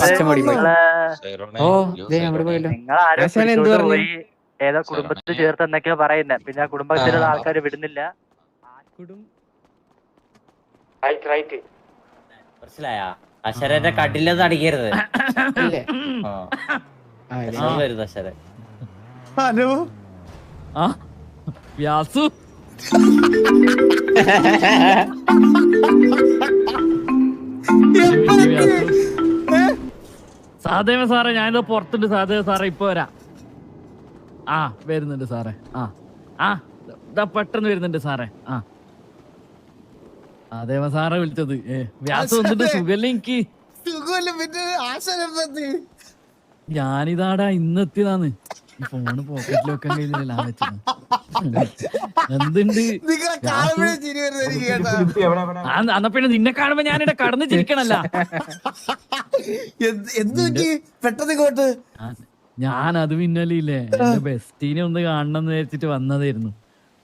പച്ചമുടി പോയി. ഓ ദേ പോയല്ലോ. എന്ത് പറഞ്ഞു? ഏതോ കുടുംബത്തിൽ ചേർത്ത് എന്നൊക്കെയാ പറയുന്നത് പിന്നെ ആ കുടുംബത്തിലുള്ള ആ. ആൾക്കാര് വിടുന്നില്ല. മനസ്സിലായ? അശരന്റെ കട്ടിലൊന്നും അടിക്കരുത്. വരുന്നു അശരൻ. ഹലോ? ആ? വ്യാസു. സാധേവ സാറേ ഞാനിത് പുറത്തുണ്ട്. സാധേവ സാറേ ഇപ്പൊ വരാം. ആ വരുന്നുണ്ട് സാറേ. ആ ആ ഇതാ പെട്ടെന്ന് വരുന്നുണ്ട് സാറേ. ആ. അതേവ സാറെ വിളിച്ചത്. ഏ വ്യാസം വന്നിട്ട് സുഖല്ലേ എനിക്ക്? ഞാനിതാടാ ഇന്നെത്തിയതാന്ന്. ഫോണ് പോക്കറ്റിൽ വെക്കാൻ കഴിഞ്ഞില്ല എന്തുണ്ട്? പിന്നെ നിന്നെ കാണുമ്പോ ഞാനിവിടെ കടന്ന് ചിരിക്കണല്ല. എന്ത് എന്ത് പറ്റി? പെട്ടെന്ന് ഇങ്ങോട്ട്. ഞാൻ അത് പിന്നലില്ലേ എന്റെ ബെസ്റ്റീനെ ഒന്ന് കാണണം എന്ന് വിചാരിച്ചിട്ട് വന്നതായിരുന്നു.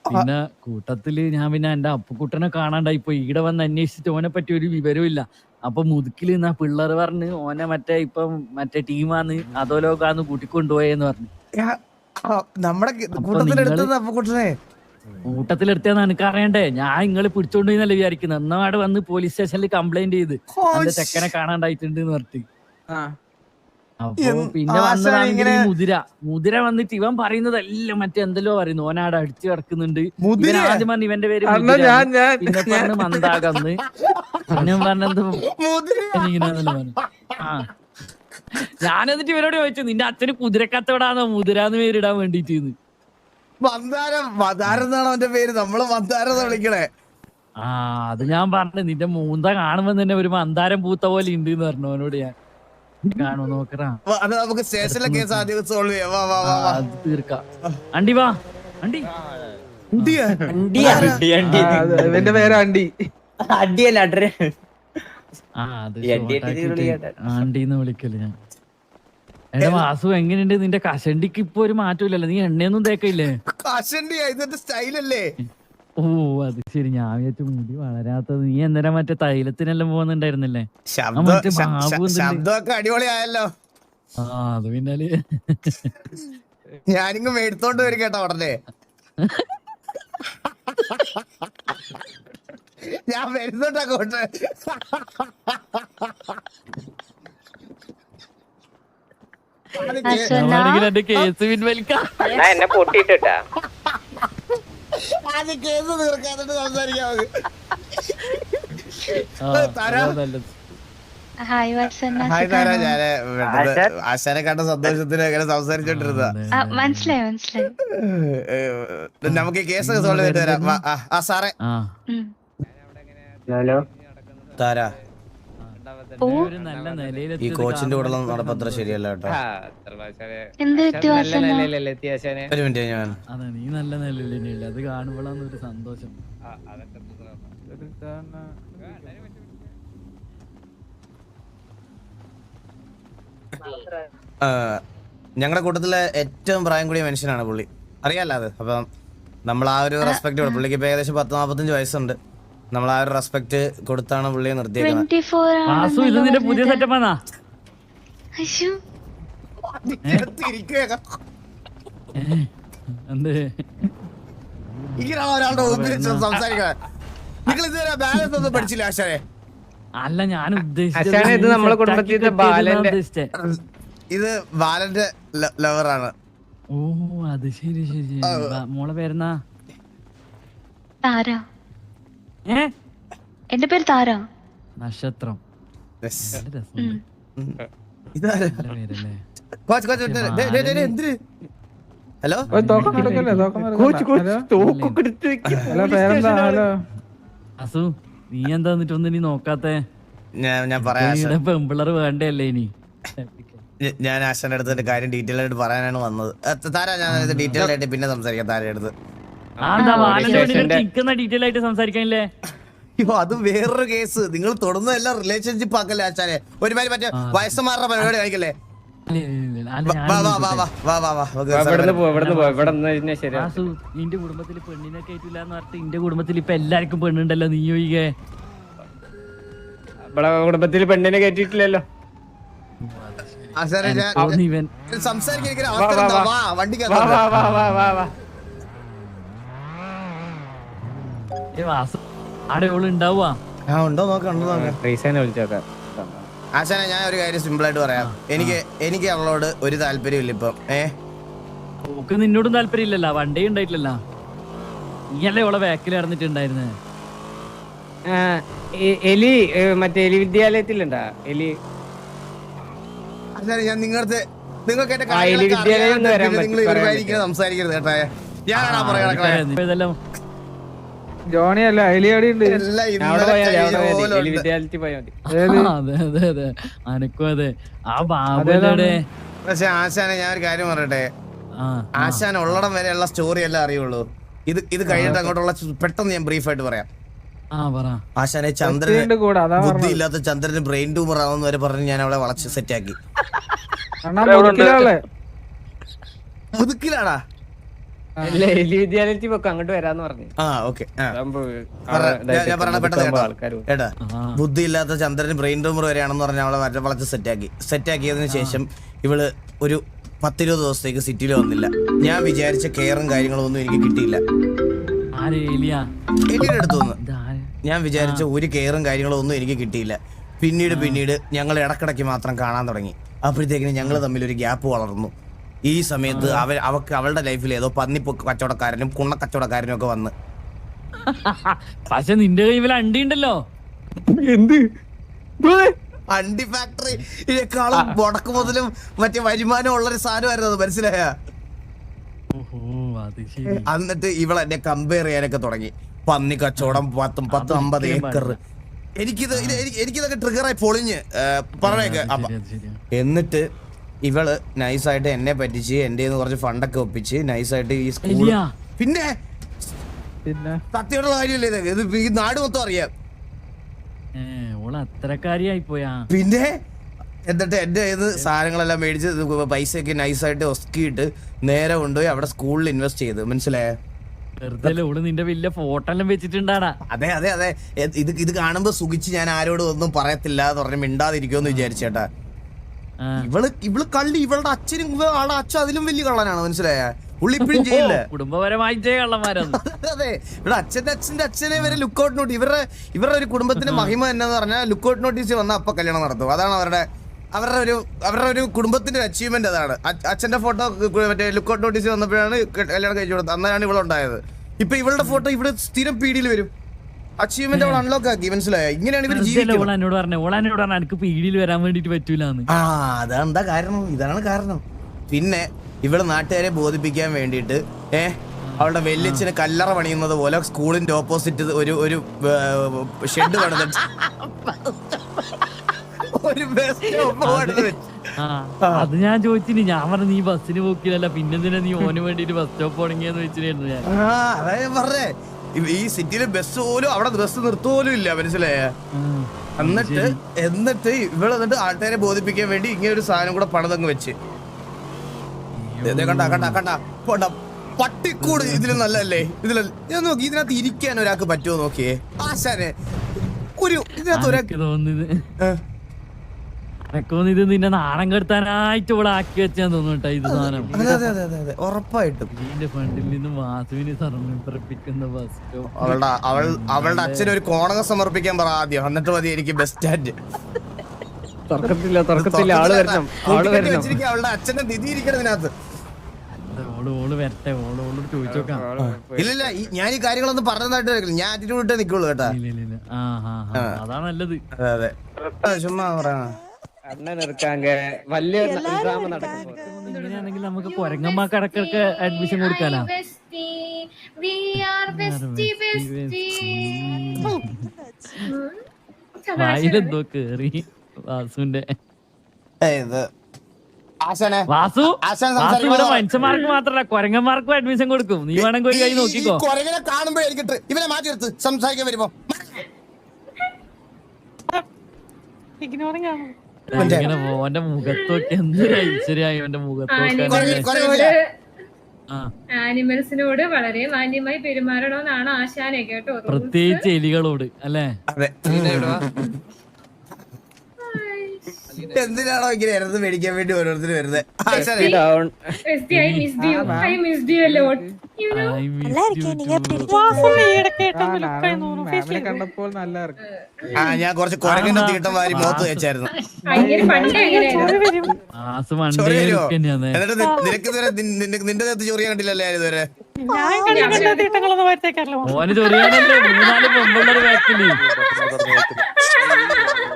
പിന്നെ കൂട്ടത്തിൽ ഞാൻ പിന്നെ എന്റെ അപ്പുക്കുട്ടനെ കാണാണ്ടായി പോയി. ഈടെ വന്ന് അന്വേഷിച്ചിട്ട് ഓനെ പറ്റി ഒരു വിവരവും ഇല്ല അപ്പൊ മുതുക്കിൽ നിന്നാ പിള്ളേർ പറഞ്ഞ് ഓനെ മറ്റേ ഇപ്പം മറ്റേ ടീമാന്ന് അതോലോകാന്ന് കൂട്ടിക്കൊണ്ടുപോയെന്ന് പറഞ്ഞു. നമ്മുടെ കൂട്ടത്തിലെടുത്തത് കൂട്ടത്തിലെടുത്തേന്ന് എനിക്ക് അറിയണ്ടേ? ഞാൻ നിങ്ങൾ പിടിച്ചോണ്ടല്ലേ വിചാരിക്കുന്നത് എന്നാട് വന്ന് പോലീസ് സ്റ്റേഷനിൽ കംപ്ലൈന്റ് ചെയ്ത്. എന്റെ ചെക്കനെ കാണാണ്ടായിട്ടുണ്ട് എന്ന് പറഞ്ഞിട്ട്. അപ്പൊ പിന്നെ വന്നതാണെങ്കിൽ ഇങ്ങനെ- മുതിര. മുതിര വന്നിട്ട് ഇവൻ പറയുന്നതെല്ലാം മറ്റേ എന്തെല്ലോ പറയുന്നു. ഓനാട് അടിച്ചു കിടക്കുന്നുണ്ട്. ഇവൻ ആദ്യം പറഞ്ഞു ഇവന്റെ പേര് പിന്നെ പറഞ്ഞു മന്ദാകന്ന് പിന്നെ പറഞ്ഞത് മുതിര ഇങ്ങനെയാന്നല്ലോ പറഞ്ഞു. ആ. ഞാൻ എന്നിട്ട് ഇവരോട് ചോദിച്ചു നിന്റെ അച്ഛന് കുതിരക്കത്തോടാന്നോ മുതിരാന്ന് പേരിടാൻ വേണ്ടിട്ട് മന്ദാരം മന്ദാരം എന്നാണ് അവന്റെ പേര്? നമ്മൾ മന്ദാരം എന്നാ വിളിക്കണേ. ആ അത് ഞാൻ പറഞ്ഞു നിന്റെ മൂന്ത കാണുമ്പോ തന്നെ ഒരു മന്ദാരം പൂത്ത പോലെ ഉണ്ട് എന്ന് പറഞ്ഞു അവനോട് ഞാൻ. കാണുമോ നോക്കറാ അത് നമുക്ക് സ്റ്റേഷനിലൊക്കെ ആദ്യം സോൾവ് ചെയ്യാം. വാ വാ ആ, വാ വാ. അത് തീർക്കാം. അണ്ടി വാ അണ്ടി. അണ്ടി. അണ്ടി പേര് അണ്ടി. അടിയല്ല ആണ്ടീന്ന് വിളിക്കൽ ഞാൻ. എടാ വാസു എങ്ങനെയുണ്ട്? നിന്റെ കശണ്ടിക്ക് ഇപ്പൊ ഒരു മാറ്റമില്ലല്ലോ നീ എണ്ണയൊന്നും തേക്കില്ലേ കഷണ്ടിയാ ഇതിന്റെ സ്റ്റൈലല്ലേ? ഓ അത് ശരി. ഞാൻ വിചാരിച്ചു മുടി വളരാത്തത്. നീ എന്തിനാ മറ്റേ തൈലത്തിനെല്ലാം പോകുന്നുണ്ടായിരുന്നില്ലേ? ശബ്ദമൊക്കെ അടിപൊളിയായല്ലോ. ആ അത് പിന്നാൽ. ഞാനിങ്ങ് മേടിത്തോണ്ട് വരും കേട്ടോ ഉടനെ. ഞാൻ വരുന്നുണ്ട് അങ്ങോട്ട്. എന്റെ കേസ് പിൻവലിക്കാം. എന്നെ പൊട്ടിട്ടാ അത് കേസ് സംസാരിക്കാം. ഹായ് താര. ഞാൻ ആശാനെ കണ്ട സന്തോഷത്തിന് അങ്ങനെ സംസാരിച്ചോണ്ടിരുന്ന മനസ്സിലായി മനസ്സിലായി. നമുക്ക് കേസ് കേസൊക്കെ സോൾവ് ചെയ്തു തരാം. ആ, സാറേ. ഹലോ? താര. ഈ കോച്ചിന്റെ കൂടെ നടപ്പത്ര ശരിയല്ല കേട്ടോ. എന്ത് പറ്റി വാസന്ന ഒരു മിനിറ്റ് ഞാൻ അതെ നീ നല്ല നിലയില്ല അത് കാണുമ്പോഴാണ് ഒരു സന്തോഷം. ഞങ്ങളുടെ കൂട്ടത്തിലെ ഏറ്റവും പ്രായം കൂടിയ മനുഷ്യനാണ് പുള്ളി. അറിയാലോ അത്? അപ്പം നമ്മൾ ആ ഒരു റെസ്പെക്ട് പുള്ളിക്ക് ഇപ്പൊ ഏകദേശം പത്ത് നാപ്പത്തഞ്ച് വയസ്സുണ്ട്. നമ്മൾ ആ ഒരു റെസ്പെക്ട് കൊടുത്താണ് പുള്ളിയെ നിർത്തിയേക്കുന്നത് ട്വന്റി ഫോർ വാസു ഇത് നിന്റെ പുതിയ സെറ്റപ്പ് ആണാ? അയ്യോ എന്ത്? ഇങ്ങനെ ഒരാളുടെ മുമ്പിൽ വെച്ച് സംസാരിക്കാൻ നിങ്ങൾ ഇതുവരെ ബാലൻസ് ഒന്നും പഠിച്ചില്ല ആശാനെ? അല്ല ഞാൻ അച്ഛാനെ, ഇത് നമ്മളെ കുടുംബത്തിലെ ബാലന്റെ- ഉദ്ദേശിച്ചത് ഇത് ബാലന്റെ ലവറാണ് ഓ അത് ശരി ശരി. മോളെ പേരെന്നാ? താര. ഏ എന്റെ പേര് താര. നക്ഷത്രം. ഹലോ? അസു നീ എന്താ നോക്കാത്തെ? ഞാൻ പറയാം. വേണ്ടല്ലേ ഇനി? ഞാൻ ആശാന്റെ അടുത്ത് കാര്യം ഡീറ്റെയിൽ ആയിട്ട് പറയാനാണ് വന്നത്. താര ഞാൻ ഇത് ഡീറ്റെയിൽ ആയിട്ട് പിന്നെ സംസാരിക്കാം താരയുടെ അടുത്ത്. ഡീറ്റെയിൽ ആയിട്ട് സംസാരിക്കാനില്ലേ? അയ്യോ അത് വേറൊരു കേസ് നിങ്ങൾ തുടർന്നെല്ലാം റിലേഷൻഷിപ്പ് ആക്കല്ലേ ആശാനെ ഒരുമാതിരി മറ്റേ വയസ്സന്മാരുടെ പരിപാടി കാണിക്കല്ലേ? വാസു നിന്റെ കുടുംബത്തിൽ പെണ്ണിനെ എന്ന് പറഞ്ഞിട്ട് നിന്റെ കുടുംബത്തിൽ ഇപ്പൊ എല്ലാവർക്കും പെണ്ണുണ്ടല്ലോ നീ ഒഴികെ കുടുംബത്തിൽ പെണ്ണിനെ ഇവൻ. സംസാരിക്കാൻ വാ, അവസരം വാ, താ. വാ. വാ വാ വണ്ടിക്കകത്ത് വാ വാ വാ വാ വാ ഏ വാസു ആടെ ഓൾ ഉണ്ടാവുക ആ ഉണ്ടോ നോക്കാം ഉണ്ടോ നോക്കാം. റീസനെ വിളിച്ചോക്കാം. ആശാനെ ഞാൻ ഒരു കാര്യം സിമ്പിൾ ആയിട്ട് പറയാം എനിക്ക് എനിക്ക് അവളോട് ഒരു താല്പര്യമില്ല ഇപ്പം. ഏ? ഓക്ക് നിന്നോടും താല്പര്യമില്ലല്ലോ വണ്ടി ഉണ്ടായിട്ടില്ലല്ലോ. നീയല്ലേ ഓളെ ബാക്കിൽ ഇറന്നിട്ടുണ്ടായിരുന്നേ? എലി മറ്റേ എലി വിദ്യാലയത്തിലുണ്ടാ? എലി. ആശാനെ ഞാൻ നിങ്ങളുടെ നിങ്ങൾക്ക് എന്റെ നിങ്ങൾ സംസാരിക്കരുത് കേട്ടോ ഞാനാണ് ഇതെല്ലാം ജോണി അല്ല എലിയാടി ഉണ്ട് അനക്കും അതെ. ആ ബാബുടെ പക്ഷെ ആശാനെ ഞാൻ ഒരു കാര്യം പറയട്ടെ? ആശാൻ ഉള്ളടം ഉള്ള സ്റ്റോറി എല്ലാം അറിയുള്ളൂ? ഇത് ഇത് കഴിഞ്ഞിട്ട് അങ്ങോട്ടുള്ള പെട്ടെന്ന് ഞാൻ ബ്രീഫ് ആയിട്ട് പറയാം. ആ പറ. ആശാനെ ചന്ദ്രൻ ബുദ്ധി ഇല്ലാത്ത ചന്ദ്രന് ബ്രെയിൻ ട്യൂമർ ആവുന്ന വരെ പറഞ്ഞ് ഞാൻ അവളെ വളച്ച് സെറ്റാക്കി മുതുക്കിലാടാ. അങ്ങോട്ട് വരാന്ന് പറഞ്ഞു. ആ ഓക്കെ ഞാൻ- പെട്ടെന്ന് ഏട്ടാ ബുദ്ധി ഇല്ലാത്ത ചന്ദ്രൻ ബ്രെയിൻ ട്യൂമർ വരെയാണെന്ന് പറഞ്ഞ അവളെ വരെ വളച്ച് സെറ്റാക്കി. സെറ്റാക്കിയതിന് ശേഷം ഇവൾ ഒരു പത്തിരുപത് ദിവസത്തേക്ക് സിറ്റിയിൽ വന്നില്ല. ഞാൻ വിചാരിച്ച കെയറും കാര്യങ്ങളും ഒന്നും എനിക്ക് കിട്ടിയില്ല. എലിയുടെ അടുത്ത് ഞാൻ വിചാരിച്ച ഒരു കെയറും കാര്യങ്ങളും ഒന്നും എനിക്ക് കിട്ടിയില്ല. പിന്നീട് പിന്നീട് ഞങ്ങൾ ഇടക്കിടയ്ക്ക് മാത്രം കാണാൻ തുടങ്ങി. അപ്പോഴത്തേക്കിന് ഞങ്ങൾ തമ്മിൽ ഒരു ഗ്യാപ്പ് വളർന്നു. ഈ സമയത്ത് അവ അവക്ക് അവളുടെ ലൈഫിൽ ഏതോ പന്നിപ്പൊക്ക് കച്ചവടക്കാരനും കുണ്ണ കച്ചവടക്കാരനും ഒക്കെ വന്ന്. പക്ഷെ നിന്റെ കൈവിൽ അണ്ടി ഉണ്ടല്ലോ? എന്ത്? അണ്ടി ഫാക്ടറി ഇതിനേക്കാളും മുടക്ക് മുതലും മറ്റേ വരുമാനം ഉള്ളൊരു സാധനമായിരുന്നു അത് മനസ്സിലായ? എന്നിട്ട് ഇവളെന്നെ കമ്പയർ ചെയ്യാനൊക്കെ തുടങ്ങി. പന്നി കച്ചവടം പത്തും പത്ത് അമ്പത് ഏക്കർ എനിക്കിത് എനിക്കിതൊക്കെ ട്രിഗറായി പൊളിഞ്ഞ്. പറഞ്ഞേക്ക്. എന്നിട്ട് ഇവൾ നൈസായിട്ട് എന്നെ പറ്റിച്ച് എന്റെ കുറച്ച് ഫണ്ടൊക്കെ ഒപ്പിച്ച് നൈസായിട്ട് ഈ സ്കൂൾ പിന്നെ പിന്നെ? സത്യമുള്ള കാര്യമല്ലേ ഇത്. ഇത് ഈ നാട് മൊത്തം അറിയാം. അത്രക്കാരിയായി പോയാ പിന്നെ എന്നിട്ട് എന്റെ ഇത് സാധനങ്ങളെല്ലാം മേടിച്ച് ഇത് പൈസയൊക്കെ നൈസായിട്ട് ഒസ്കിയിട്ട് നേരെ കൊണ്ടുപോയി അവിടെ സ്കൂളിൽ ഇൻവെസ്റ്റ് ചെയ്ത്. മനസ്സിലായേ? വെറുതെ അല്ലേ ഓൾ നിന്റെ വലിയ ഫോട്ടോ എല്ലാം വെച്ചിട്ടുണ്ടാടാ. അതെ അതെ അതെ. ഇത് ഇത് കാണുമ്പോ സുഖിച്ച് ഞാൻ ആരോടും ഒന്നും പറയത്തില്ല എന്ന് പറഞ്ഞ് മിണ്ടാതിരിക്കുമെന്ന് വിചാരിച്ചേട്ടാ. ഇവൾ ഇവൾ കള്ളി ഇവളുടെ അച്ഛനും ആളുടെ അച്ഛൻ അതിലും വലിയ കള്ളനാണ് മനസ്സിലായ? പുള്ളി ഇപ്പഴും ചെയ്യില്ല? കുടുംബപരമായി കള്ളന്മാരാണ്. അതെ ഇവിടെ അച്ഛന്റെ അച്ഛന്റെ അച്ഛനെ വരെ ലുക്കൗട്ട് നോട്ടീസ് ഇവരുടെ ഇവരുടെ ഒരു കുടുംബത്തിന്റെ മഹിമ എന്നാന്ന് പറഞ്ഞാൽ ലുക്കൗട്ട് നോട്ടീസ് വന്ന അപ്പൊ കല്യാണം നടത്തും. അതാണ് അവരുടെ അവരുടെ ഒരു അവരുടെ ഒരു കുടുംബത്തിന്റെ അച്ചീവ്മെന്റ് അതാണ്. അച്ഛന്റെ ഫോട്ടോ മറ്റേ ലുക്കൗട്ട് നോട്ടീസ് വന്നപ്പോഴാണ് കല്യാണം കഴിച്ചു കൊടുത്തത്. അന്നാണ് ഇവളുണ്ടായത്. ഇപ്പൊ ഇവളുടെ ഫോട്ടോ ഇവിടെ സ്ഥിരം പീഡിയിൽ വരും. അച്ചീവ്മെന്റ് അവൾ അൺലോക്ക് ആക്കി മനസ്സിലായോ? ഇങ്ങനെയാണ് ഇവർ ജീവിക്കുന്നത്. പറഞ്ഞേ? പറഞ്ഞ എനിക്ക് പീടിയിൽ വരാൻ വേണ്ടിട്ട് പറ്റൂലെന്ന്. ആ അതെന്താ കാരണം? ഇതാണ് കാരണം. പിന്നെ ഇവൾ നാട്ടുകാരെ ബോധിപ്പിക്കാൻ വേണ്ടിട്ട് ഏഹ് അവളുടെ വെല്ലിച്ചിന് കല്ലറ പണിയുന്നത് പോലെ സ്കൂളിന്റെ ഓപ്പോസിറ്റ് ഒരു ഒരു ഷെഡ് പണിതിട്ട് ഒരു അത് ഞാൻ ചോദിച്ചിന് ഞാൻ പറഞ്ഞു നീ ബസ്സിന് പോക്കില്ലല്ല പിന്നെന്തിനാ നീ ഓന് വേണ്ടിട്ട് ബസ് സ്റ്റോപ്പ് തുടങ്ങിയെന്ന് വെച്ചിട്ടായിരുന്നു ഞാൻ പറഞ്ഞേ. ഈ സിറ്റിയിലെ ബസ് പോലും അവിടെ ബസ് നിർത്തുപോലും ഇല്ല മനസ്സിലായ. എന്നിട്ട് എന്നിട്ട് ഇവൾ എന്നിട്ട് ആൾക്കാരെ ബോധിപ്പിക്കാൻ വേണ്ടി ഇങ്ങനെ ഒരു സാധനം കൂടെ പണിതങ്ങ് വെച്ച്. കണ്ട കണ്ട കണ്ട. കൊണ്ട പട്ടിക്കൂട് ഇതിൽ നല്ലല്ലേ ഇതിൽ ഞാൻ നോക്കി ഇതിനകത്ത് ഇരിക്കാൻ ഒരാൾക്ക് പറ്റുമോ നോക്കിയേ? ആശാനെ ഒരു ഇതിനകത്ത് ഒരാൾക്ക് തോന്നിയത് അനക്ക് നിന്നെ നാണം കെടുത്താനായിട്ട് ഇവിടെ ആക്കി വെച്ചാൻ തോന്നുന്നു ഇത് സാധനം. അതെ അതെ അതെ അതെ അതെ. ഉറപ്പായിട്ടും. ഇതിന്റെ ഫണ്ടിൽ നിന്ന് വാസുവിനെ സമർപ്പിക്കുന്ന ബസ് സ്റ്റോപ്പ് അവളുടെ അവൾ അവളുടെ അച്ഛന് ഒരു കോണകം സമർപ്പിക്കാൻ പറ ആദ്യം. എന്നിട്ട് മതി എനിക്ക് ബെസ്റ്റ് സ്റ്റാൻഡ് തർക്കത്തില്ല തുറക്കത്തില്ല ആൾ വരണം. ആൾ വരണം. അവളുടെ അച്ഛന്റെ നിധി ഇരിക്കണതിനകത്ത് ഓൾ ഓൾ വരട്ടെ ഓൾ ചോദിച്ചോക്കാം. ഇല്ലില്ല ഞാൻ ഈ കാര്യങ്ങളൊന്നും പറഞ്ഞതായിട്ട് വരില്ല. ഞാൻ ആറ്റിറ്റ്യൂഡ് ഇട്ടേ നിക്കുള്ളൂ കേട്ടാ. ഇല്ല ഇല്ല ഇല്ല ആ ആ. ആ അതാ നല്ലത്. അതെ അതെ. ചുമ്മാ പറയാ ഇങ്ങനെയാണെങ്കിൽ നമുക്ക് അഡ്മിഷൻ കൊടുക്കാനാ We are bestie, bestie. വായിലെന്തോ കേറി. വാസുവിന്റെ. വാസു? വാസു ഇവിടെ മനുഷ്യന്മാർക്ക് മാത്രല്ല കൊരങ്ങന്മാർക്കും അഡ്മിഷൻ കൊടുക്കും. നീ വേണമെങ്കിൽ ഒരു കൈ നോക്കിക്കോ. കൊരങ്ങനെ കാണുമ്പോ എനിക്ക് ട്രി- ഇവനെ മാറ്റി എടുത്ത് സംസാരിക്കാൻ വരുമ്പോ. ഇങ്ങനെ ഓന്റെ മുഖത്തൊക്കെ എന്തൊരു ഐശ്വര്യായി ഓന്റെ മുഖത്തൊക്കെ ആ. ആനിമൽസിനോട് വളരെ മാന്യമായി പെരുമാറണമെന്നാണ് ആശാനെ കേട്ടോ. പ്രത്യേകിച്ച് എലികളോട് അല്ലേ? കിറ്റ് എന്തിനാണോ ഇങ്ങനെ ഇരന്ന് മേടിക്കാൻ വേണ്ടി ഓരോരുത്തർ വരുന്നത് ആ ഞാൻ കുറച്ച് കുരങ്ങിന്റെ തീട്ടം വാരി മോത്ത് വെച്ചായിരുന്നു. എന്നിട്ട് നിനക്ക് ഇതുവരെ നിന്റെ നേരത്ത് ചൊറിയാൻ കണ്ടില്ലല്ലേ ഇതുവരെ? തീട്ടങ്ങളൊന്നും വരുത്തേക്കാറില്ല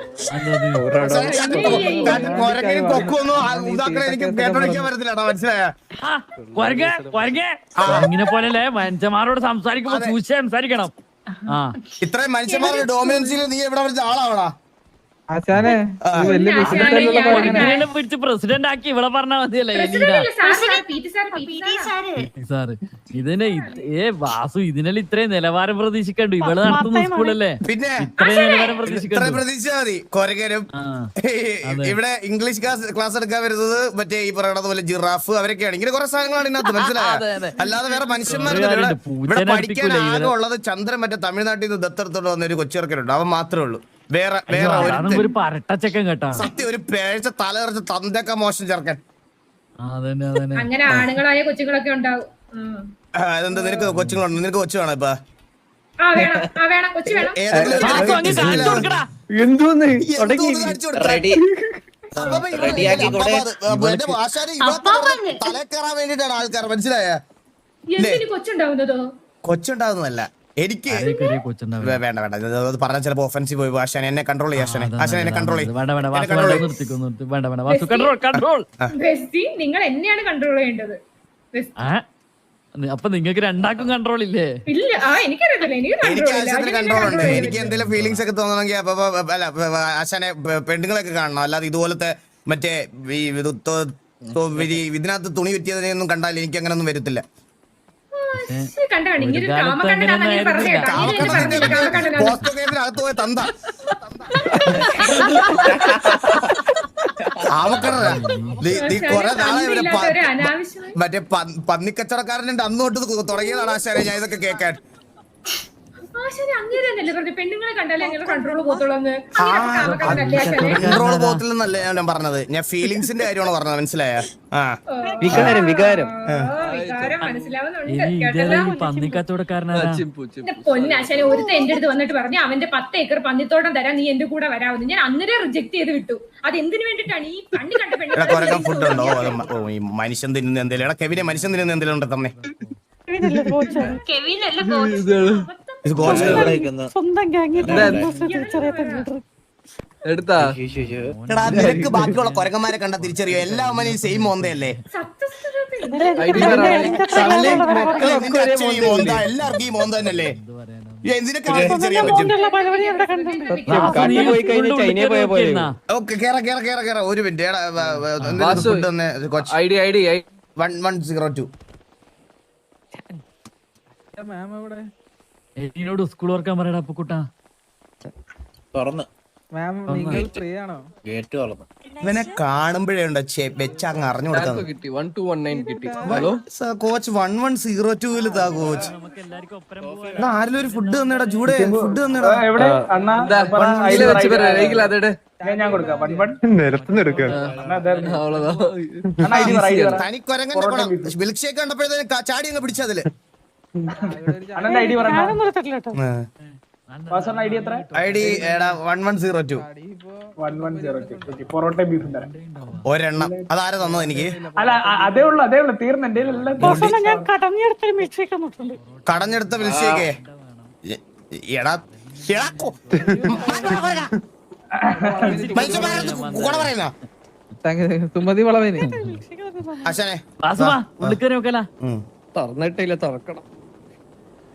കൊരങ്ങനും കൊക്കൊന്നും ഇതാക്കണ എനിക്ക് കേട്ടോടിക്കാൻ പറ്റത്തില്ല മനസ്സിലായ? ഇങ്ങനെ പോലല്ലേ മനുഷ്യന്മാരോട് സംസാരിക്കുമ്പോ സൂക്ഷിച്ച് സംസാരിക്കണം. ആ ഇത്രയും മനുഷ്യന്മാരുടെ ഡോമിനൻസിൽ നീ എവിടെ വെച്ച ആളാവടാ ആശാനെ വലിയ ബിസിനസ് പിടിച്ച് പ്രസിഡന്റ് ആക്കി ഇവിടെ പറഞ്ഞാ മതിയല്ലേ സാറ് ഇതിനെ ഇത്- ഏ വാസു ഇതിനെല്ലാം ഇത്രയും നിലവാരം പ്രതീക്ഷിക്കണ്ടു? ഇവൾ നടത്തുന്ന സ്കൂളല്ലേ പിന്നെ ഇത്രയും നിലവാരം പ്രതീക്ഷിക്കണ്ടു? മതി. ഇവിടെ ഇംഗ്ലീഷ് ക്ലാസ് ക്ലാസ് എടുക്കാൻ വരുന്നത് മറ്റേ ഈ പറയണത് പോലെ ജിറാഫ് അവരൊക്കെയാണ്. ഇങ്ങനെ കുറെ സാധനങ്ങളാണ് ഇതിനകത്ത് മനസ്സിലായ? അല്ലാതെ വേറെ മനുഷ്യന്മാരൊന്നും ഇവിടെ ഇവിടെ പഠിക്കാൻ ആകെ ഉള്ളത് ചന്ദ്രൻ മറ്റേ തമിഴ്നാട്ടിൽ നിന്ന് ദത്തെടുത്തോണ്ട് വന്ന ഒരു കൊച്ചിറക്കലുണ്ട് അവൻ മാത്രമേ ഉള്ളൂ. വേറെ വേറെ ഒരു പരട്ടച്ചക്കൻ കേട്ടാ. സത്യം ഒരു പേഴ്ച തലകറിച്ച തന്തൊക്കെ മോശം അതന്നെ അങ്ങനെ ആണുങ്ങളായ കൊച്ചുകളൊക്കെ ഉണ്ടാവും. അതെന്താ നിനക്ക് കൊച്ചുങ്ങളുണ്ട്? നിനക്ക് കൊച്ചു വേണം ഇപ്പൊ? ആ എനിക്ക് വേണ്ട വേണ്ട. അത് പറഞ്ഞാൽ ചിലപ്പോ ഒഫൻസീവ് പോയി. ആശാൻ എന്നെ കൺട്രോൾ ചെയ്യാൻ ആശാനെ ആശാൻ എന്നെ കൺട്രോൾ ചെയ്യും. ചെയ്യ്. നിങ്ങൾ എന്നെയാണ് കൺട്രോൾ ചെയ്യേണ്ടത്. അപ്പൊ നിങ്ങൾക്ക് രണ്ടാക്കും കൺട്രോൾ ഇല്ലേ? ഇല്ല എനിക്ക് കൺട്രോൾ ആശാത്തിന് കൺട്രോൾ ഉണ്ട്. എനിക്ക് എന്തെങ്കിലും ഫീലിങ്സ് ഒക്കെ തോന്നണമെങ്കിൽ അല്ല ആശാനെ പെ- കാണണം. അല്ലാതെ ഇതുപോലത്തെ മറ്റേ ഇതിനകത്ത് തുണി വിറ്റിയതിനെയൊന്നും കണ്ടാൽ എനിക്ക് അങ്ങനെ ഒന്നും വരത്തില്ല. പോയ തന്ത. നീ നീ കൊറേ നാളെ പ- മറ്റേ പന്നിക്കച്ചവടക്കാരനുണ്ട് അന്ന് തൊട്ട് തുടങ്ങിയതാണ് ആശാനെ ഞാൻ ഇതൊക്കെ കേൾക്കാൻ. ആശാനെ അങ്ങനെ തന്നെയല്ലേ പറഞ്ഞു? പെണ്ണുങ്ങളെ കണ്ടാലേ അങ്ങനെ കൺട്രോൾ കൺട്രോൾ ഞാൻ പറഞ്ഞത്. ഞാൻ ഫീലിങ്സിന്റെ കാര്യമാണ് പറഞ്ഞത്? മനസ്സിലായ? ആ. വികാരം വികാരം. പൊന്നാശാനെ ഒരുത്ത എന്റെ അടുത്ത് വന്നിട്ട് പറഞ്ഞു അവന്റെ പത്ത് ഏക്കർ പന്നിത്തോട്ടം തരാൻ നീ എന്റെ കൂടെ വരാമെന്ന് ഞാൻ അന്നേരം റിജക്ട് ചെയ്ത് വിട്ടു. അത് എന്തിനു വേണ്ടിട്ടാണ് ഈ കണ്ണി കണ്ട പെണ്ണു ഫുഡ് ഉണ്ടോ? ഓ ഈ മനുഷ്യൻ തിന്നുന്ന എന്തെങ്കിലും കെവിനെ മനുഷ്യൻ തിന്നുന്ന എന്തെങ്കിലും ഉണ്ട് തന്നെ? കെവിനല്ല സ്വന്തം എടുത്താ? എടാ നിനക്ക് ബാക്കിയുള്ള കൊരങ്ങന്മാരെ കണ്ട തിരിച്ചറിയോ? എല്ലാ അമ്മനെയും സെയിം മോന്തയല്ലേ? എല്ലാവർക്കും ഈ മോന്ത തന്നെയല്ലേ? ഒരു minute. One one zero two. Ma'am എവിടെ എന്നോട് സ്കൂൾ ഓർക്കാൻ പറയടാ അപ്പുക്കുട്ട. തുറന്ന്. മാം നിങ്ങൾ ഗേറ്റ് ഇവനെ ഉണ്ടോ അറിഞ്ഞു കിട്ടി. വൺ ടു വൺ നയൻ കിട്ടി. ഹലോ കോച്ച് ആരെങ്കിലും ഒരു ഫുഡ് ഫുഡ് തനിക്കൊരങ്ങനെ മിൽക്ക് ഷേക്ക് കണ്ടപ്പോഴത്തേക്ക് ചാടി അങ്ങ് പിടിച്ചതിൽ ഒരെണ്ണം. അതാരെ തന്നോ എനിക്ക്? അല്ല അതേ ഉള്ളു അതേ ഉള്ളു. തീർന്ന എന്റെ കടഞ്ഞെടുത്ത എടാ എടാ പറയുന്ന? സുമതി വളവേന്. തുറന്നിട്ടില്ല തുറക്കണം.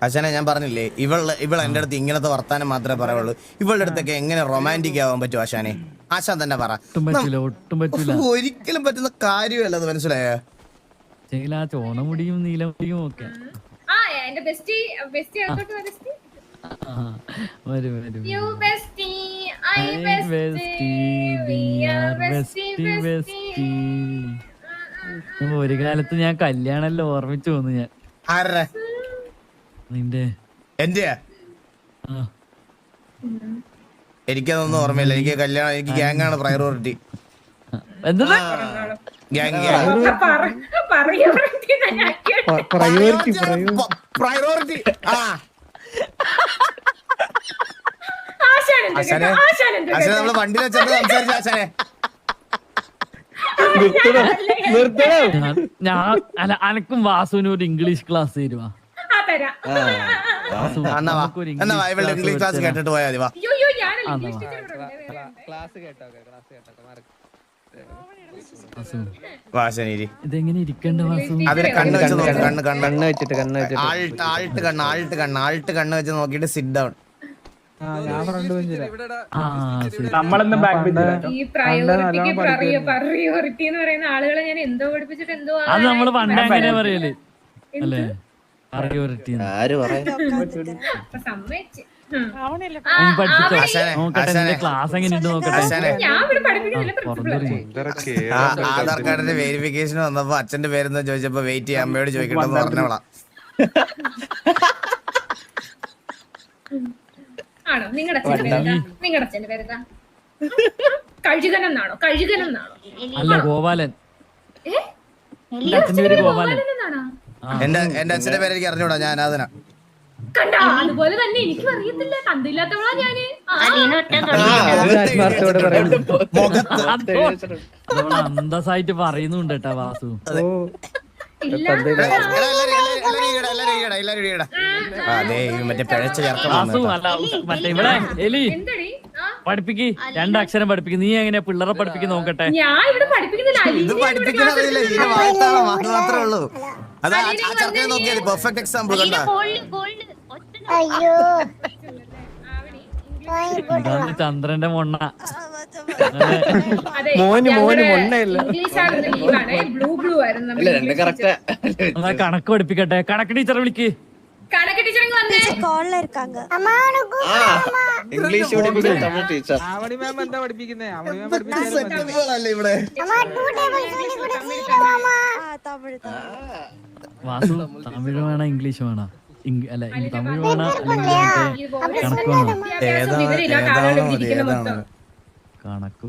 അച്ഛനെ ഞാൻ പറഞ്ഞില്ലേ ഇവൾ ഇവൾ എന്റെ അടുത്ത് ഇങ്ങനത്തെ വർത്താനം മാത്രമേ പറയുള്ളൂ. ഇവളുടെ അടുത്തൊക്കെ എങ്ങനെ റൊമാന്റിക് ആവാൻ പറ്റും ആശാനെ ആശാൻ തന്നെ പറ. ഒരിക്കലും പറ്റുന്ന കാര്യമല്ല അത് മനസ്സിലായോ? ചോണമുടിയും നീലമുടിയും ഒക്കെ. വരും വരും ഒരു കാലത്ത് ഞാൻ കല്യാണല്ലോ ഓർമ്മിച്ചു പോന്നു ഞാൻ. ആരുടെ? നിന്റെ എന്റെയാ എനിക്കതൊന്നും ഓർമ്മയില്ല. എനിക്ക് കല്യാണം എനിക്ക് ഗ്യാങ് ആണ് പ്രയോറിറ്റി. പ്രയോറിറ്റി ആ. ആശാനെ കേട്ടോ? നമ്മൾ വണ്ടിയിൽ വെച്ചിട്ട് സംസാരിച്ച ആശാനെ നിർത്തണം നിർത്തണം. ഞാൻ- അല്ല അനക്കും വാസുവിനും ഒരു ഇംഗ്ലീഷ് ക്ലാസ് തരുവാ. എന്നാ വാ. ഇംഗ്ലീഷ് ക്ലാസ് കേട്ടിട്ട് പോയാൽ മതി വാ. ക്ലാസ് കേട്ടോ ക്ലാസ് ഇതെങ്ങനെ ഇരിക്കണ്ട കണ്ണ് വെച്ച് നോക്ക്. കണ്ണ് കണ്ണ് വെച്ചിട്ട് കണ്ണ് വെച്ചിട്ട്. ആൾട്ട് ആൾട്ട് കണ്ണ് ആൾട്ട് കണ്ണ് ആൾട്ട് കണ്ണ് വെച്ച് നോക്കിയിട്ട് സിറ്റ് ഡൗൺ ഈ പ്രയോറിറ്റിക്ക്. പ്രയോറിറ്റി എന്ന് പറയുന്ന ആളുകളെ ഞാൻ എന്തോ പഠിപ്പിച്ചിട്ട് എന്തോ അത് നമ്മൾ പണ്ട് അങ്ങനെ പറയൽ. അല്ലേ? ആധാർ കാർഡിന്റെ വെരിഫിക്കേഷൻ വന്നപ്പോ അച്ഛന്റെ പേരെന്ന് ചോദിച്ചപ്പോ വെയിറ്റ് ചെയ്യാൻ അമ്മയോട് ചോദിക്കണ്ടെന്ന് പറഞ്ഞോളാം. ആണോ? നിങ്ങളുടെ അച്ഛന്റെ പേരെന്താ? നിങ്ങളുടെ അച്ഛന്റെ പേരെന്താ? എന്നാണോ എന്നാണോ അല്ല ഗോപാലൻ. ഗോപാലൻ എന്നാണോ? എന്റെ എന്റെ അച്ഛന്റെ പേര് എനിക്ക് അറിഞ്ഞൂടാ ഞാൻ അതിനാ കണ്ടാ? അതുപോലെ തന്നെ എനിക്കും അറിയത്തില്ല. കണ്ടില്ലാത്തവളാ ഞാൻ. ആ, ആത്മാർത്ഥത്തോടെ പറയുന്നു. മുഖത്ത്? അതവൾ അന്തസ്സായിട്ട് പറയുന്നുണ്ട് കേട്ടാ വാസു. ഓ. മറ്റേ പിഴച്ച ചേർക്കാൻ വാസു അല്ല മറ്റേ ഇവിടെ എലി. പഠിപ്പിക്ക്. രണ്ടക്ഷരം പഠിപ്പിക്ക്. നീ എങ്ങനെയാ പിള്ളേരെ പഠിപ്പിക്ക് നോക്കട്ടെ? ഞാൻ ഇവിടെ പഠിപ്പിക്കുന്നില്ല. ഇത് പഠിപ്പിക്കാൻ അറിയില്ല ഇതിന് വായത്താളം മാത്രമേ ഉള്ളൂ. അത് ആ ആ ചെറുക്കനെ നോക്കിയാൽ പെർഫെക്റ്റ് എക്സാമ്പിൾ കണ്ട. അയ്യോ. ഇതാണ് ചന്ദ്രന്റെ മൊണ്ണ. മോന് മോന് മൊണ്ണയില്ല. രണ്ട് കണക്ക് പഠിപ്പിക്കട്ടെ. കണക്ക് ടീച്ചർ വിളിക്ക്. കണക്ക് ടീച്ചർ ഇംഗ്ലീഷ് പഠിപ്പിക്കുന്ന തമിഴ് ടീച്ചർ ആവണി മാം എന്താ പഠിപ്പിക്കുന്നേ? ആവണി മാം ഇവിടെ. വാസു തമിഴ് വേണ ഇംഗ്ലീഷ് വേണ? അല്ല തമിഴ് വേണ അല്ലെങ്കിൽ കണക്ക് വേണം? കണക്ക്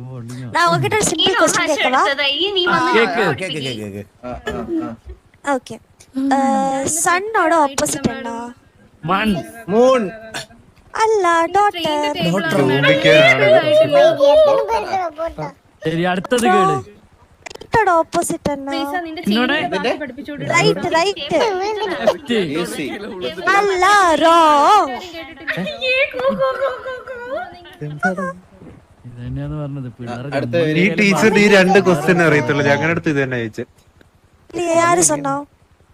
ശരി അടുത്തത് കേൾ. തൊട്ടട ഓപ്പോസിറ്റ് റൈറ്റ് റൈറ്റ് അല്ല റോ. ഈ ടീച്ചറിന് ഈ രണ്ട് ക്വസ്റ്റ്യൻ അറിയത്തുള്ളൂ. ഞങ്ങളുടെ അടുത്ത് ഇത് തന്നെ ചോദിച്ചത്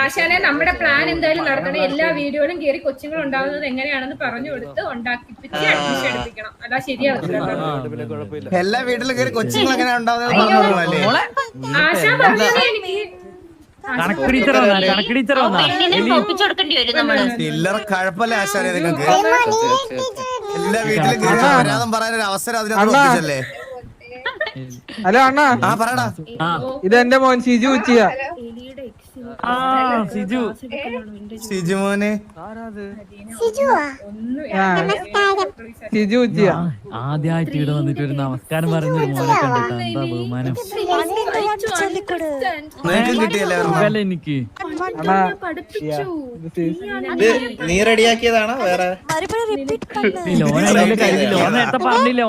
ആശാനെ നമ്മുടെ പ്ലാൻ എന്തായാലും നടത്തണം എല്ലാ വീഡിയോയിലും കയറി കൊച്ചുങ്ങൾ ഉണ്ടാവുന്നത് എങ്ങനെയാണെന്ന് പറഞ്ഞു കൊടുത്ത് ഉണ്ടാക്കിപ്പിച്ച് അഡ്മിഷൻ എടുപ്പിക്കണം. അതാ ശരിയാവത്തില്ല എല്ലാ വീട്ടിലും കയറി കൊച്ചുങ്ങൾ എങ്ങനെ ഉണ്ടാവുന്നത് അല്ലേ ആശാൻ പറഞ്ഞതേ എനിക്ക്? കണക്ക് ടീച്ചർ വന്നാ കണക്ക് ടീച്ചർ വന്നാ എലി. ചില്ലറ കഴപ്പല്ലേ ആശാനെ നിങ്ങൾക്ക്? എല്ലാ വീട്ടിലും കയറി ഒരു അവസരം അതിനകത്ത് ഹലോ അണ്ണാ. പറയടാ ഇത് എന്റെ മോൻ ഷിജു ഉച്ചിയ. ആ സിജു സിജു മോനെ ആദ്യമായിട്ട് ഇവിടെ വന്നിട്ട് ഒരു നമസ്കാരം പറഞ്ഞൊരു മോനെ കണ്ടിട്ടാ എന്താ ബഹുമാനം കിട്ടിയല്ലേ എനിക്ക് നീ റെഡിയാക്കിയതാണോ വേറെ ലോൺ ലോൺ നേരത്തെ പറഞ്ഞില്ല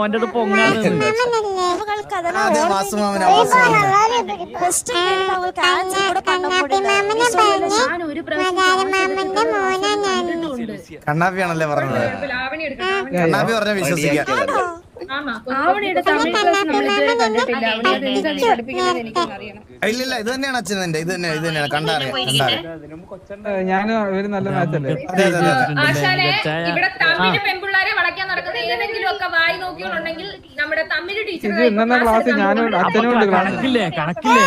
കണ്ണാപ്പിയാണല്ലേ പറഞ്ഞത്? കണ്ണാപ്പി പറഞ്ഞ വിശ്വസിക്കാം. ഇല്ലില്ല ഇത് തന്നെയാണ് അച്ഛൻ എന്റെ ഇത് തന്നെയാണ് ഇത് തന്നെയാണ് കണ്ടറിയാം കണ്ടറിയാം. ഞാൻ ഒരു നല്ല മാച്ചല്ലേ ഇവിടെ ഏതെങ്കിലും ഒക്കെ വായി നമ്മുടെ ടീച്ചർ ക്ലാസ് ഞാനും അച്ഛനും കണക്കില്ലേ കണക്കില്ലേ?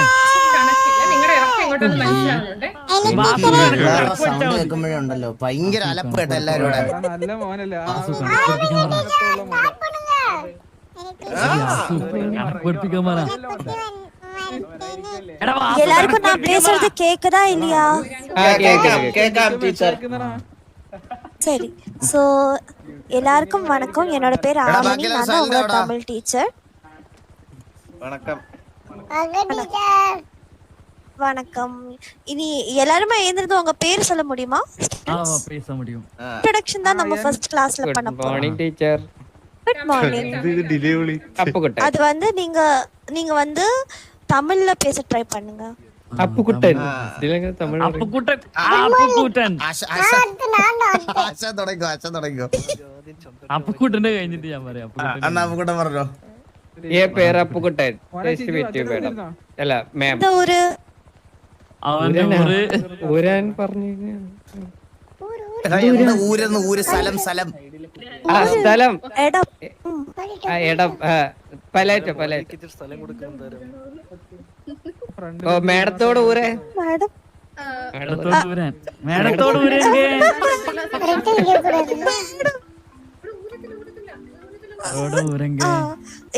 കണക്കില്ല നിങ്ങളുടെ ഇറക്കം ഇങ്ങോട്ടൊന്ന് മനസ്സിലാവുന്നുണ്ട് സൗണ്ട് കേൾക്കുമ്പോഴേ ഉണ്ടല്ലോ ഭയങ്കര അലപ്പ് കേട്ടോ എല്ലാരും കൂടെ എടാ, നല്ല മോനല്ലേ ആ, വാസു കണക്ക് പഠിപ്പിക്കാൻ പറ. ഉള്ള മോനെ. വാസു കണക്ക് പഠിപ്പിക്കാൻ പറ എടാ വാസു எல்லாருக்கும் நான் பேசுறது கேக்குதா இல்லையா കേക്കാം കേക്കാം ടീച്ചർ കേൾക്കുന്നടാ. சரி சோ எல்லாருக்கும் வணக்கம் என்னோட பேர் எடா, ஆமணி பாக்கியெல்லாம் நான் தான் உங்களோட silent ஆடா. தமிழ் டீச்சர் വണക്കം வணக்கம் இனி எல்லாருமே எழுந்திருந்து உங்க பேர் சொல்ல முடியுமா ആ പേസ മുടിയും இன்ட்ரடக்ஷன் தான் நம்ம ஃபர்ஸ்ட் கிளாஸ்ல பண்ண போறோம் മോർണിംഗ് ടീച്ചർ குட் மார்னிங் ഇത് ഇത് ഡിലേ വിളി അപ്പുകുട്ടൻ அது வந்து நீங்க நீங்க வந்து தமிழ்ல பேச ட்ரை பண்ணுங்க അപ്പുകുട്ടൻ ഇതിലെങ്ങനെ തമിഴ് പറയും? അപ്പുക്കുട്ടൻ അപ്പുക്കുട്ടൻ ആശ ആശ ആശ തുടങ്ങിക്കോ ആശ തുടങ്ങിക്കോ അപ്പുക്കുട്ടന്റെ കഴിഞ്ഞിട്ട് ഞാൻ പറയാം അപ്പുക്കുട്ടൻ അന്നാ കൂടെ പറഞ്ഞോ ഏ പേര് അപ്പുകുട്ടൻ മോനെ Nice to ചിരി, meet you, അച്ഛനെ madam. വിളിച്ചിരുന്നോ? അല്ല മാം இந்த ஒரு അവന്റെ ആ ആ ഓ ഊരെ. മാഡം മേഡത്തോട്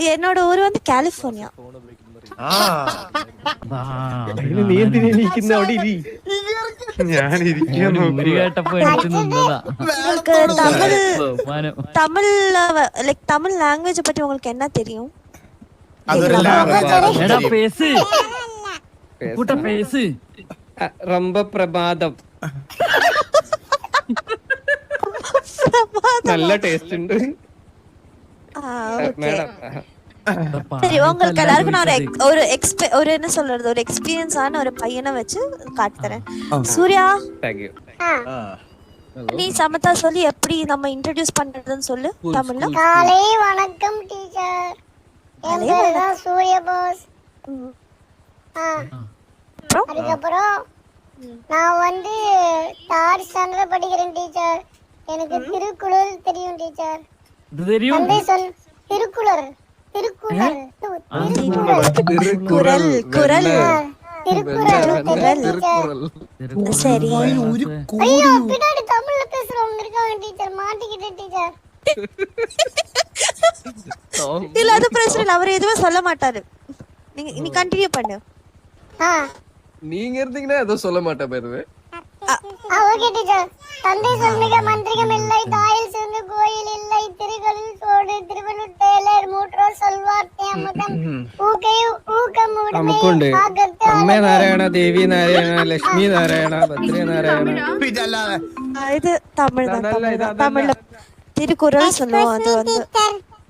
എന്നോട് ഊര് വന്ന് കാലിഫോർണിയ. നീ എന്തിനാ ഇരിക്കുന്ന അവിടെ ഇരി ഞാൻ ഇരിക്കാൻ ഊര് നോക്കുക കേട്ടപ്പോ എനിക്ക് നിന്നതാ உங்களுக்கு தமிழ் ബഹുമാനം தமிழ்ல லைக் தமிழ் லாங்குவேஜ் பத்தி உங்களுக்கு என்ன தெரியும் അതൊരു ലാംഗ്വേജ് എടാ പേസ് കൂട്ട പേസ് ആ, റൊമ്പ പ്രഭാതം നല്ല ടേസ്റ്റ് ഉണ്ട് ஆ, okay. മേഡം சரி உங்களுக்கு எல்லாருக்கும் நான் ஒரு ஒரு ஒரு என்ன சொல்றது ஒரு எக்ஸ்பீரியன்ஸான ஒரு பையனை வச்சு காட்டுறேன் சூர்யா? நீ சமதா சொல்லி எப்படி நம்ம இன்ட்ரோ듀ce பண்றதுன்னு சொல்லு தமிழ்ல. காலை வணக்கம் டீச்சர் என் பேர் தான் சூர்ய பாஸ். அதுக்கப்புறம் நான் வந்து தார் ஸ்டாண்டர்ட் படிக்கிறேன் டீச்சர் எனக்கு திருக்குறள் தெரியும் டீச்சர் தெரியும். திருக்குறள். திருக்குறள். குரல். சரி ஐயோ பின்னாடி தமிழ்ல பேசுறவங்க இருக்காங்க டீச்சர். மாட்டிக்கிட்டேன் டீச்சர். இல்ல அது பிரச்சனை இல்ல. அவர் எதுவும் சொல்ல மாட்டாரு. நீங்க நீ கண்டினியூ பண்ணு. ஆ. நீங்க இருந்தீங்கன்னா ஏதோ சொல்ல மாட்டேன் பேருவே ஆ, ஓகே டீச்சர் தந்தை சொல்மிக மந்திரிகம் இல்லை தாயில் சிறந்த கோயில் இல்லை திருகளில் சோடு திருவள்ளூர் டேலர் மூற்றோ சொல்வார் தேமதம் ஊக்கை ஊக்கம் നമുക്കുണ്ട് അമ്മ നാരായണ ദേവി നാരായണ ലക്ഷ്മി നാരായണ ഭദ്ര നാരായണ പിന്നെ അല്ലാതെ ஆ, இது தமிழ் தான் അതല്ല, தமிழ் ഇത് தான் അതല്ല. தமிழ்ல திருக்குறள் சொல்லுவோம் அது வந்து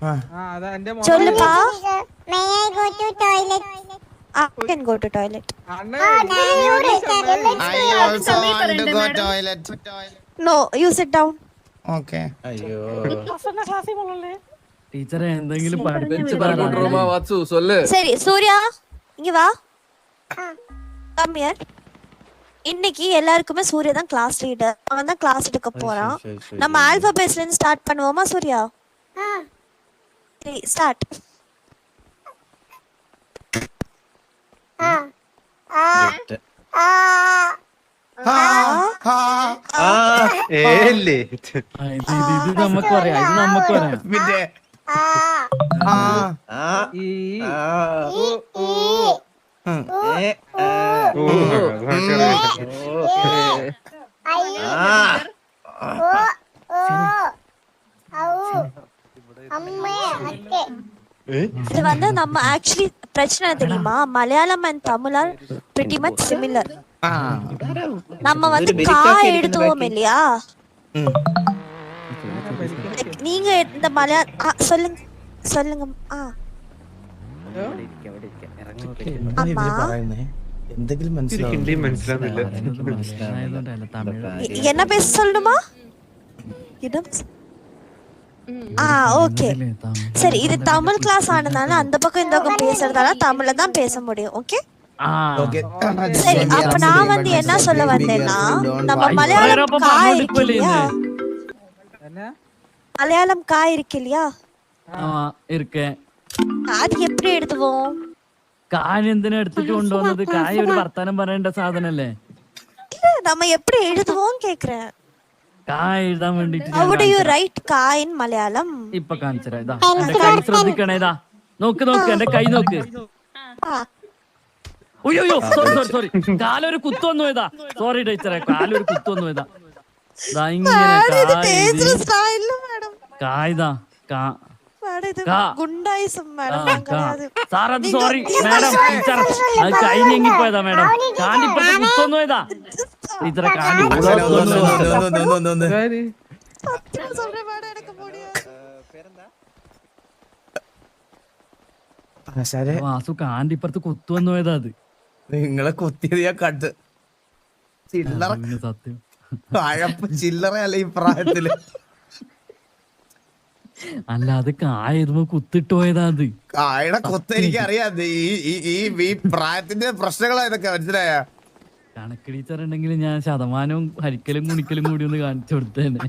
ആ അതാ എന്റെ മോനെ சொல்லுப்பா மே ஐ go to toilet I can go to toilet. അണ്ണ I also want to go toilet No, you sit down. Okay അയ്യോ വസന്ത ക്ലാസ്സിൽ പോകണല്ലേ ടീച്ചറെ എന്തെങ്കിലും பெஞ்சு പഠിപ്പിച്ചു பரப்பு விட்டுருமா வாட்சு சொல்லு சரி சூர்யா இங்க வா கம் ஹியர் இன்னைக்கு எல்லாருக்குமே சூர்யா தான் கிளாஸ் லீடர் அவன் தான் கிளாஸ் எடுக்க போறான் சரி, சரி. நம்ம ஆல்பபெட்ஸ்ல இருந்து ஸ்டார்ட் பண்ணுவோமா சூர்யா சரி ஸ்டார்ட் ഇത് ഇത് നമുക്ക് പറയാം ഇത് നമുക്ക് പറയാം പിന്നെ ஆ ആ ആ ഈ ആ இ ஈ ഏ ആ ഓ അതൊക്കെ അറിയാം. ஐ ആ ஓ ஓ ஔ அம்மே அக்கே ഏ? இது வந்து நம்ம ஆக்சுவலி பிரச்சனை தெரியுமா? மலையாளம் அண்ட் தமிழர் பிரிட்டி மச் சிமிலர் நம்ம வந்து கா எடுத்துவோம் இல்லையா? நீங்க இந்த மலையா சொல்லுங்க சொல்லுங்க ஆ. என்ன பேச சொல்லணுமா ஆ ஓகே ഇതില് തമിഴ് சரி இது தமிழ் கிளாஸ் ஆனதுனால அந்த பக்கம் இந்த பக்கம் பேசுறதால தமிழ்ல தான் பேச முடியும் ஓகே ആ ഓക്കേ சரி அப்ப நான் வந்து என்ன சொல்ல வந்தேன்னா நம்ம மலையாளம் ഇവരൊപ്പം கா പറഞ്ഞോണ്ട് இருக்கு ഇരിക്കുവല്ലേ இல்லையா എന്നാ மலையாளம் கா இருக்கு இல்லையா ആ ഇരിക്കേ அது எப்படி எழுதுவோம் കായ് എന്തിനാ എടുത്തിട്ട് കൊണ്ടുവന്നത് കായ് ഒരു വർത്താനം പറയേണ്ട സാധനല്ലേ இல்ல நம்ம எப்படி எழுதுவோம் கேக்குறேன் കാ എഴുതാൻ വേണ്ടിട്ട് How do you write ka in Malayalam? ഇപ്പൊ കാണിച്ചരാ ഇതാ. എന്റെ കൈ ശ്രദ്ധിക്കണേ ഇതാ. നോക്ക് നോക്ക് എന്റെ കൈ നോക്ക്. ഉയ്യോ സോറി സോറി സോറി കാലൊരു കുത്തൊന്നു ഇതാ സോറി ടീച്ചറെ കാലൊരു കുത്തൊന്നു ഇതാ ദാ ഇങ്ങനെ ഇത് കാ പേജ് എഴുതി style madam. കാ ഇതാ കാ. Madam, ഇത് കാ. ഗുണ്ടായിസം ആ, madam. ഞങ്ങളത് സാർ അത് സോറി മാഡം ടീച്ചർ അത് കഴിഞ്ഞെങ്കിൽ പോയതാ മാഡം. കാണ്ടിപ്പുറത്ത് കുത്തൊന്നും ഇതാ ടീച്ചറെ കാണ്ടി ആശാനെ, ഒന്ന് ഒന്ന് ഒന്ന് ഒന്ന് ഒന്ന് ഒന്ന് ഒന്ന്. ഇതാര്? സത്യം சொல்றேன் madam, എനിക്ക് முடியாது. ആശാനെ വാസു കാണ്ടിപ്പുറത്ത് കുത്തുവന്നു പോയതാ അത് നിങ്ങളെ കുത്തിയത് ഞാൻ കണ്ട് ചില്ലറ പിന്നെ സത്യം കഴപ്പ് ചില്ലറയല്ല ഈ പ്രായത്തില് അല്ല അത് കായതുമ്പോ കുത്തിട്ട് പോയതാ അത് കായുടെ കുത്ത് എനിക്ക് അറിയാം ഈ ഈ- ഈ ഈ പ്രായത്തിന്റെ പ്രശ്നങ്ങളാ ഇതൊക്കെ മനസ്സിലായ കണക്ക് ടീച്ചർ ഉണ്ടെങ്കിൽ ഞാൻ ശതമാനവും ഹരിക്കലും കുണിക്കലും കൂടി ഒന്ന് കാണിച്ചു കൊടുത്തേനെ.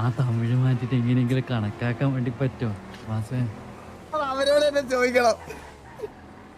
ആ തമിഴ് മാറ്റിട്ട് എങ്ങനെയെങ്കിലും കണക്കാക്കാൻ വേണ്ടി പറ്റുമോ? അവരോട് തന്നെ ചോദിക്കണം.